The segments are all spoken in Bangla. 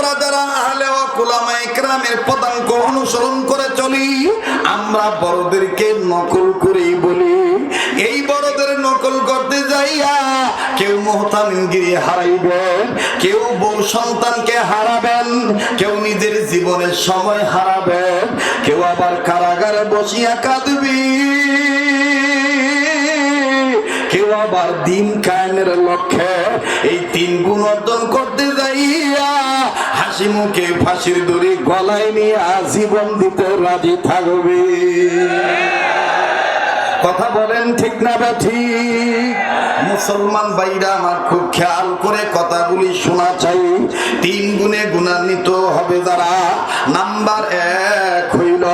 আমরা যারা আহলে ও কুলামা ইকরামের পদাঙ্ক অনুসরণ করে চলি, আমরা বড়দেরকে নকল করেই বলি। এই বড়দের নকল করতে যাইয়া কেউ মোহতামিনগিরি হারাইবেন, কেউ বউ সন্তানকে হারাবেন, কেউ নিজের জীবনের সময় হারাবেন, কেউ আবার কারাগারে বসিয়া কাঁদবি। কেউ আবার দিন কায়েমের লক্ষ্যে এই তিন গুণ অর্জন করতে যাইয়া হাসি মুখে ফাঁসির দড়ি গলায় নিয়ে আজীবন দিতে রাজি থাকবে। কথা বলেন ঠিক না বা ঠিক? মুসলমান ভাইরা, আমার খুব খেয়াল করে কথাগুলি শোনা চাই। তিন গুণে গুণান্বিত হবে যারা। নাম্বার এক হইল,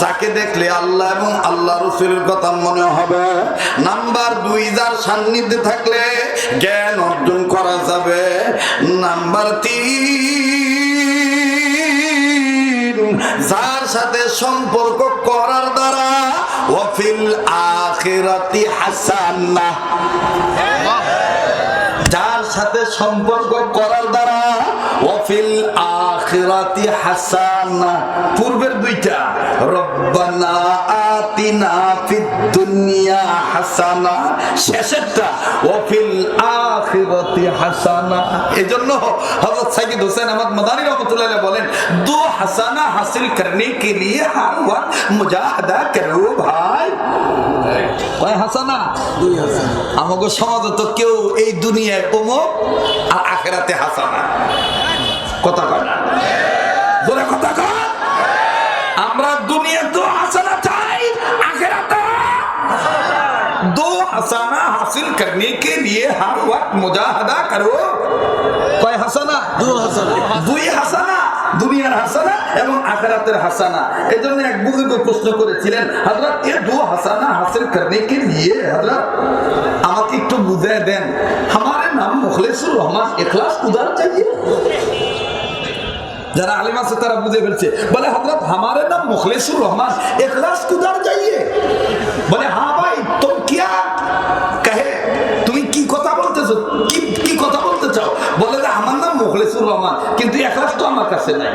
যাকে দেখলে আল্লাহ এবং আল্লাহ রসুলের কথা মনে হবে। নাম্বার দুই, যার সান্নিধ্যে থাকলে জ্ঞান অর্জন করা যাবে। নাম্বার তিন সম্পর্ক করার দ্বারা ওয়াফিল আখিরাতি হাসান্না যার সাথে সম্পর্ক করার দ্বারা ওয়াফিল আখিরাতি হাসানা। পূর্বের দুইটা রব্বানা আতিনা ফিদ দুনিয়া হাসানা। শেষেরটা ওয়াফিল আখিরাতি হাসানা। এজন্য হযরত সাইয়্যিদ হোসেন আহমদ মাদানী রহমাতুল্লাহ বলেন দো হাসানা হাসিল করনে কে লিয়ে হর ওয়াক্ত মুজাহাদা করো ভাই। কয় হাসানা? দুই হাসানা। আমাকে সমাজে তো কেউ এই দুনিয়ায় অমুক আর আখেরাতে হাসানা। लिए हर वक्त मुजाहदा करो কয় হাসানা দু হাসানা দুই হাসানা দুনিয়ার হাসানা এবং আখেরাতের হাসানা এই জন্য এক বুজুর্গ প্রশ্ন করেছিলেন হযরত এ দু হাসানা হাসিল করনে के लिए হযরত আমাকে একটু বুঝিয়ে দেন हमारे नाम मुखलिसुर रहमान इखलास उधर चाहिए যারা আলিম আছে তারা বুঝে ফেলছে বলে হজরত हमारे नाम मुखलिसुर रहमान इखलास कुदार चाहिए বলে হ্যাঁ ভাই তো কিয়া মুখলেসুর কিন্তু আমার কাছে নাই।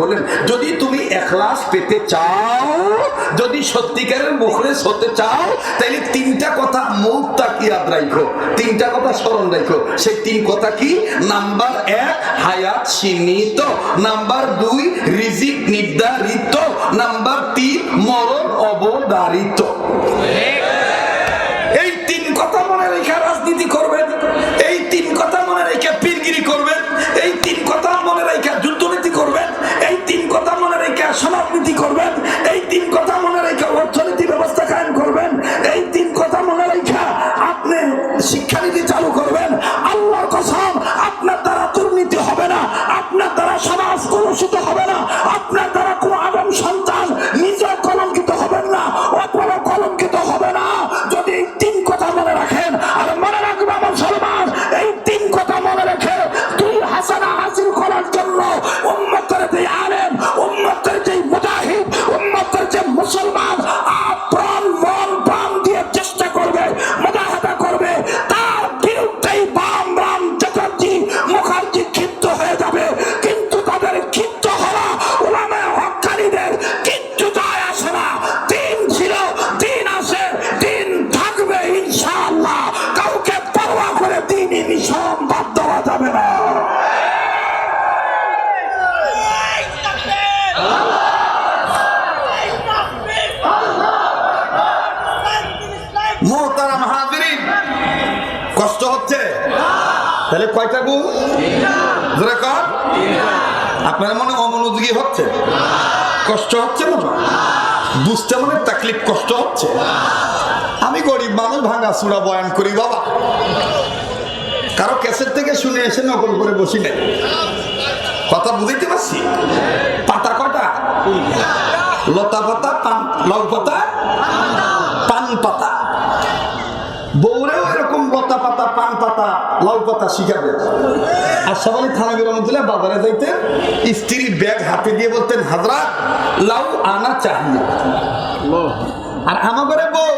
বলেন, যদি তুমি এখলাস পেতে চাও, যদি সত্যিকারের মুখলেস হতে চাও তাহলে তিনটা কথা তাকিয়াদ রাখো তিনটা কথা স্মরণ রাখো সেই তিন কথা কি? নাম্বার এক, হায়াত সীমিত। নাম্বার দুই, রিজিক নির্ধারিত। নাম্বার তিন, মরণ অবধারিত। কষ্ট হচ্ছে? তাহলে কয়টা গুণ? আপনার মনে অমনোযোগী হচ্ছে? কষ্ট হচ্ছে মনে? বুঝতে মনে তাকলিফ কষ্ট হচ্ছে? আমি গরিব মানুষ, ভাঙা চূড়া বয়ান করি, বাবা। কারও ক্যাসেট থেকে শুনে এসে নকল করে বসি নাই। কথা বুঝাইতে পারছি? পাতা কটা লতা পাতা, পান, লাউ পাতা? পান পাতা। বউরেও এরকম পাতা লাউ পাতা শিখাবে। আশাফ আলী থানাবি রহমতুল্লাহ বাজারে যাইতেন স্ত্রীর ব্যাগ হাতে দিয়ে বলতেন হাজরা লাউ আনা চাহিয়ে। আর আমাদের বউ,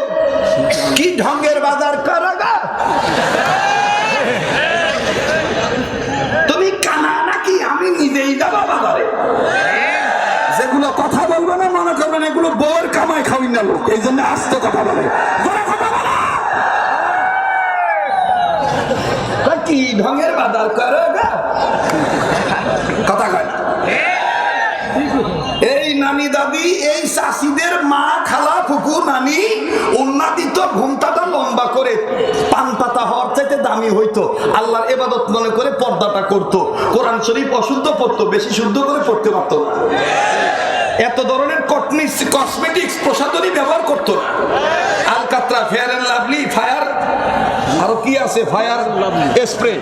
কি ঢঙ্গের বাজার করা তুমি কানা নাকি? আমি নিজেই যাব বাজারে। যেগুলো কথা বলব না, মনে করবেন এগুলো বউর কামায় খাওয়াই না লোক, এই জন্য আস্ত কথা বলে। কি ঢঙের বাদাল করে? কথা কয়। এই নানি দাদি, এই চাষিদের মা, খালা, ফুকু, নানি উন্নাদিত ঘুমটাটা লম্বা করে পান পাতা হওয়ার চাইতে দামি হইতো। আল্লাহর এবাদত মনে করে পর্দাটা করতো। কোরআন শরীফ অশুদ্ধ পড়তো, বেশি শুদ্ধ করে পড়তে পারতো না। এত ধরনের কসমেটিক্স প্রসাধনী ব্যবহার করতো না। আলকাত্রা ফেয়ার অ্যান্ড লাভলি ফায়ার কি আছে? ফায়ার স্প্রে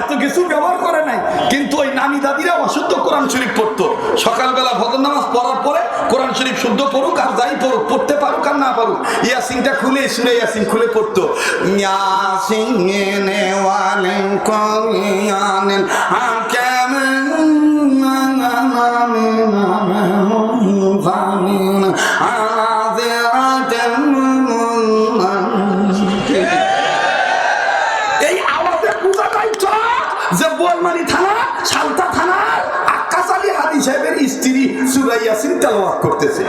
এত কিছু ব্যবহার করে নাই। কিন্তু ওই নানি দাদিরা অশুদ্ধ কোরআন শরীফ পড়তো। সকালবেলা ভদর নামাজ পড়ার পরে কোরআন শরীফ শুদ্ধ পড়ুক আর যাই পড়ুক পড়তে পারুক আর না পারুক ইয়াসিনটা খুলে সুরে ইয়াসিন খুলে পড়তো। ইয়াসিন যে থানা সালতা থানার আক্কাস আলী হাদি সাহেবের স্ত্রী সুরাইয়াসিন তেলাওয়াত করতেছে।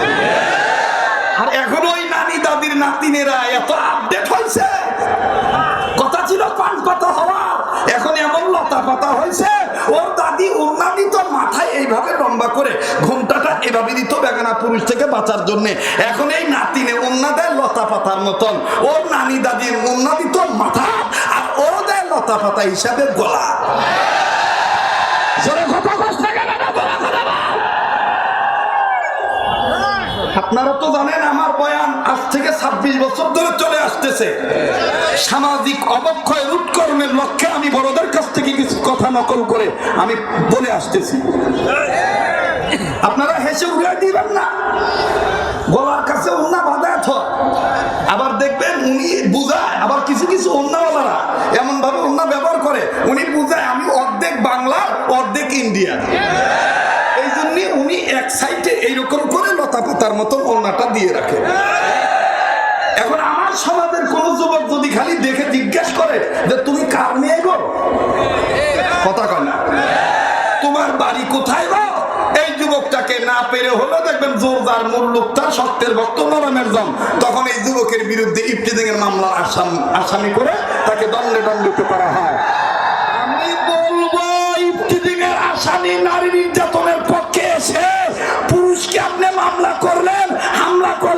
আর এখন ওই নানি দাদির নাতিনেরা এত আপডেট হয়েছে। কথা ছিল, পান পাতা হওয়া। এখন এমন লতা পাতা হয়েছে। ওর দাদি, ওর নানি তো মাথায় এইভাবে লম্বা করে ঘুমটাটা এভাবে দিত বেগানা পুরুষ থেকে বাঁচার জন্য। এখন এই নাতিনে উন্না দেয় লতা পাতার মতন। ওর নানি দাদির উন্না দিত মাথা ও লতা পাতা হিসাবে গলা। আপনারা তো জানেন আমার বয়ান আজ থেকে ছাব্বিশ বছর ধরে চলে আসতেছে। সামাজিক অবক্ষয় রুটকরণের লক্ষ্যে আমি বড়দের কাছ থেকে কিছু কথা নকল করে আমি বলে আসতেছি। আপনারা হেসে উড়ে দিবেন না। গলার সাইডে করে লতা পাতার মতন ওনাটা দিয়ে রাখে। এখন আমার সমাজের কোন যুবক যদি খালি দেখে জিজ্ঞেস করে যে, তুমি কার মেয়ে গো? কথা কয় না। তোমার বাড়ি কোথায় গো? এই যুবকটাকে না পেরে হলো দেখবেন জোরদার মূল লোকটা সত্যের ভক্ত নরমের জম তখন এই যুবকের বিরুদ্ধে ইফতিদিং এর মামলার আসাম আসামি করে তাকে দণ্ডে দণ্ডিত করা হয়। আমি বলব ইফতিদিং এর আসামি নারী নির্যাতনের পক্ষে এসে আপনি মামলা করলেন হামলা করলেন